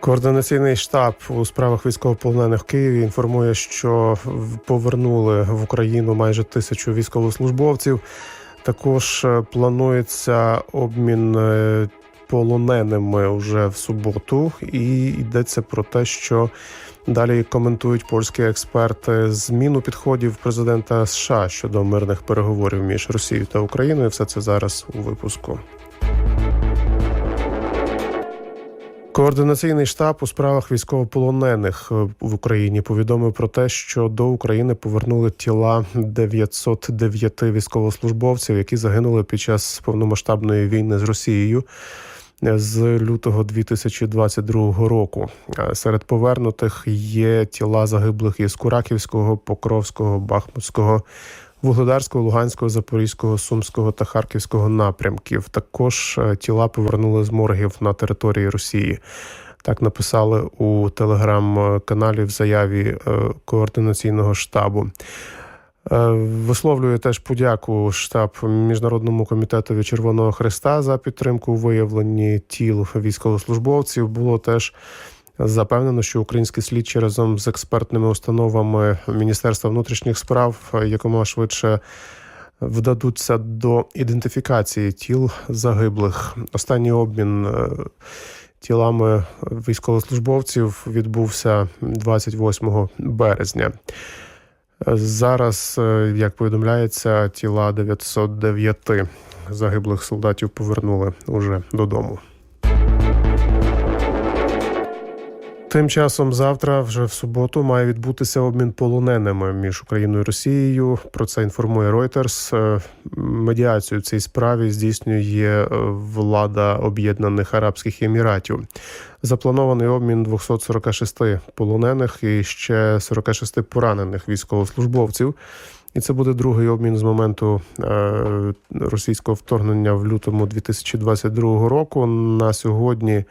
Координаційний штаб у справах військовополонених в Києві інформує, що повернули в Україну майже тисячу військовослужбовців. Також е, планується обмін е, полоненими вже в суботу, і йдеться про те, що далі коментують польські експерти зміну підходів президента США щодо мирних переговорів між Росією та Україною. Все це зараз у випуску. Координаційний штаб у справах військовополонених е, в Україні повідомив про те, що до України повернули тіла 909 військовослужбовців, які загинули під час повномасштабної війни з Росією е, з лютого 2022 року. Е, Серед повернутих є тіла загиблих із Кураківського, Покровського, Бахмутського. Вугледарського, Луганського, Запорізького, Сумського та Харківського напрямків. Також е, тіла повернули з моргів на території Росії. Так написали у телеграм-каналі в заяві е, координаційного штабу. Е, Висловлює теж подяку штаб Міжнародному комітетові Червоного Христа за підтримку у виявленні тіл військовослужбовців. Було теж запевнено, що українські слідчі разом з експертними установами Міністерства внутрішніх справ якомога швидше вдадуться до ідентифікації тіл загиблих. Останній обмін е, тілами військовослужбовців відбувся 28 березня. Зараз, е, як повідомляється, тіла 909 загиблих солдатів повернули уже додому. Тим часом завтра, вже в суботу, має відбутися обмін полоненими між Україною і Росією. Про це інформує Reuters. Е, Медіацію в цій справі здійснює е, влада Об'єднаних Арабських Еміратів. Запланований обмін 246 полонених і ще 46 поранених військовослужбовців. І це буде другий обмін з моменту е, російського вторгнення в лютому 2022 року. На сьогодні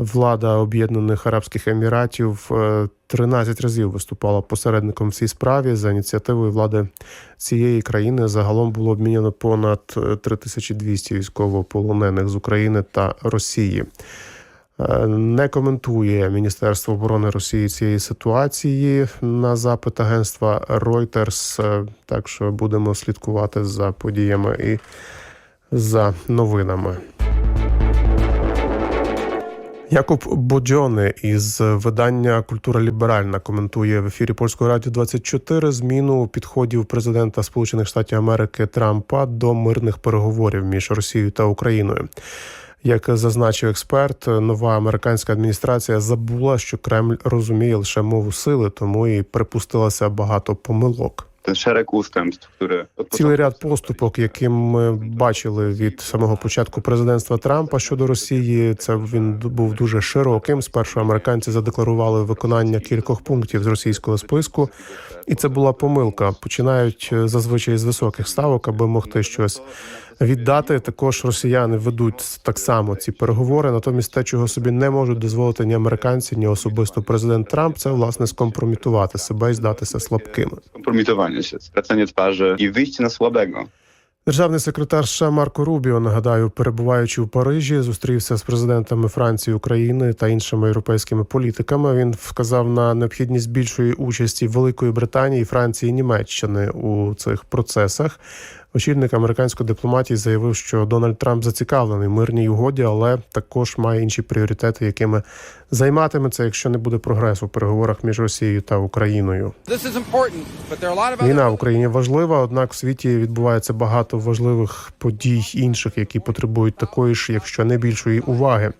влада Об'єднаних Арабських Еміратів е, 13 разів виступала посередником в цій справі. За ініціативою влади цієї країни загалом було обміняно понад е, 3200 військовополонених з України та Росії. Е, Не коментує Міністерство оборони Росії цієї ситуації на запит агентства Reuters. Е, Так що будемо слідкувати за подіями і за новинами. Якуб Боджони із видання Культура Ліберальна коментує в ефірі Польського радіо 24 зміну підходів президента Сполучених Штатів Америки Трампа до мирних переговорів між Росією та Україною. Як зазначив експерт, нова американська адміністрація забула, що Кремль розуміє лише мову сили, тому і припустилася багато помилок. Ten szereg ustępstw, które Цілий ряд поступок, які ми бачили від самого початку президентства Трампа щодо Росії, це він був дуже широким. Спершу американці задекларували виконання кількох пунктів з російського списку, і це була помилка. Починають е, зазвичай з високих ставок, аби могти щось віддати. Також росіяни ведуть так само ці переговори. Натомість те, чого собі не можуть дозволити ні американці, ні особисто президент Трамп, це власне скомпрометувати себе і здатися слабкими. się, skracanie twarzy i wyjście na słabego. Державний секретар США Марко Рубіо нагадаю, перебуваючи у Парижі, зустрівся з президентами Франції, України та іншими європейськими політиками. Він вказав на необхідність більшої участі Великої Британії, Франції і Німеччини у цих процесах. Очільник американської дипломатії заявив, що Дональд Трамп зацікавлений в мирній угоді, але також має інші пріоритети, якими займатиметься, якщо не буде прогресу в переговорах між Росією та Україною. Війна в Україні важлива, однак в світі відбувається багато важливих подій інших, які потребують такої ж, якщо не більшої уваги.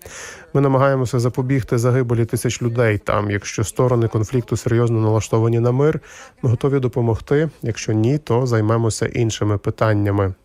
Ми намагаємося запобігти загибелі тисяч людей там. Якщо сторони конфлікту серйозно налаштовані на мир, ми готові допомогти. Якщо ні, то займемося іншими питаннями.